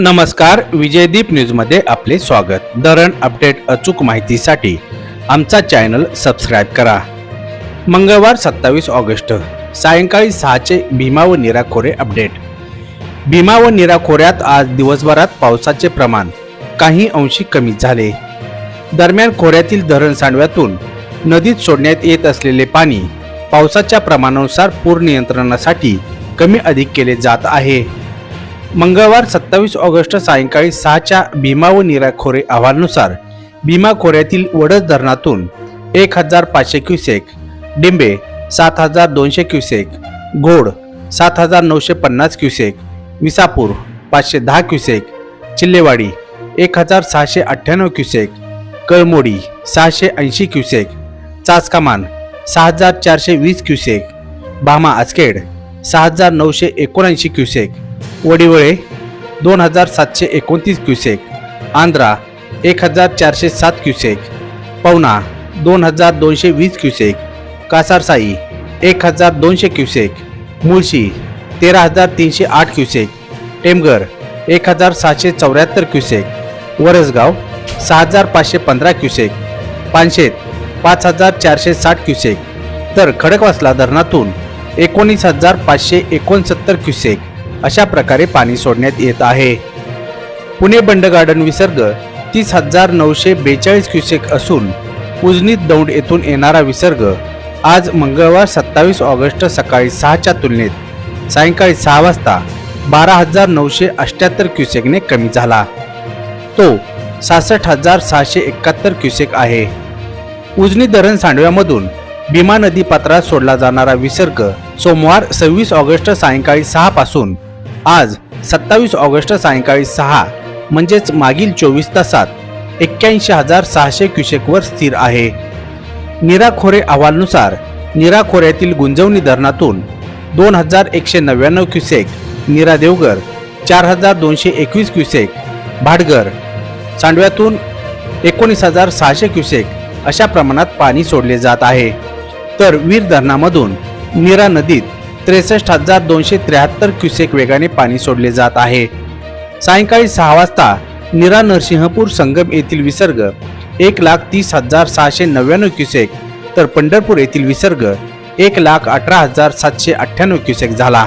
नमस्कार विजयदीप न्यूजमध्ये आपले स्वागत. धरण अपडेट अचूक माहितीसाठी आमचा चॅनल सबस्क्राईब करा. मंगळवार सत्तावीस ऑगस्ट सायंकाळी सहाचे भीमा व निराखोरे अपडेट. भीमा व निराखोऱ्यात आज दिवसभरात पावसाचे प्रमाण काही अंशी कमी झाले. दरम्यान खोऱ्यातील धरण सांडव्यातून नदीत सोडण्यात येत असलेले पाणी पावसाच्या प्रमाणानुसार पूर नियंत्रणासाठी कमी अधिक केले जात आहे. मंगळवार सत्तावीस ऑगस्ट सायंकाळी सहाच्या भीमा व निराखोरे खोरे अहवालानुसार भीमा खोऱ्यातील वडद धरणातून एक हजार पाचशे क्युसेक डिंबे सात हजार दोनशे क्युसेक घोड सात हजार नऊशे पन्नास क्युसेक विसापूर पाचशे दहा क्युसेक चिल्लेवाडी एक हजार सहाशे अठ्ठ्याण्णव क्युसेक कळमोडी सहाशे ऐंशी क्युसेक चाचकामान सहा हजार चारशे वीस क्युसेक भामा आसखेड सहा हजार नऊशे एकोणऐंशी क्युसेक वडिवळे दोन हजार सातशे एकोणतीस क्युसेक. आंध्रा एक हजार चारशे सात क्युसेक. पवना दोन हजार दोनशे वीस क्युसेक. कासारसाई एक हजार दोनशे क्युसेक. मुळशी तेरा हजार तीनशे आठ क्युसेक. टेमघर एक हजार सहाशे चौऱ्याहत्तर क्युसेक. वरसगाव सहा हजार पाचशे पंधरा क्युसेक. पानशेत पाच हजार चारशे साठ क्युसेक. तर खडकवासला धरणातून एकोणीस हजार पाचशे एकोणसत्तर क्युसेक. अशा प्रकारे पाणी सोडण्यात येत आहे. पुणे बंड गार्डन विसर्ग तीस हजार नऊशे बेचाळीस क्युसेक असून उजनीत दौंड येथून येणारा विसर्ग आज मंगळवार सत्तावीस ऑगस्ट सकाळी सहाच्या तुलनेत सायंकाळी सहा वाजता बारा हजार नऊशे अठ्ठ्याहत्तर क्युसेकने कमी झाला. तो सहासष्ट हजार सहाशे एकाहत्तर क्युसेक आहे. उजनी धरण सांडव्यामधून भीमा नदी पात्रात सोडला जाणारा विसर्ग सोमवार सव्वीस ऑगस्ट सायंकाळी सहा पासून आज सत्तावीस ऑगस्ट सायंकाळी सहा म्हणजेच मागील चोवीस तासात एक्क्याऐंशी हजार सहाशे क्युसेकवर स्थिर आहे. निराखोरे खोरे निराखोऱ्यातील खोऱ्यातील गुंजवणी धरणातून दोन हजार एकशे नव्याण्णव क्युसेक नीरा देवगर चार हजार दोनशे एकवीस क्युसेक भाटगर सांडव्यातून एकोणीस हजार सहाशे क्युसेक अशा प्रमाणात पाणी सोडले जात आहे. तर वीर धरणामधून नीरा नदीत त्रेसष्ट हजार दोनशे त्र्याहत्तर क्युसेक वेगाने पाणी सोडले जात आहे. सायंकाळी सहा वाजता निरा नरसिंहपूर संगम येथील विसर्ग एक लाख तीस हजार सहाशे नव्याण्णव क्युसेक तर पंढरपूर येथील विसर्ग एक लाख अठरा हजार सातशे अठ्ठ्याण्णव क्युसेक झाला.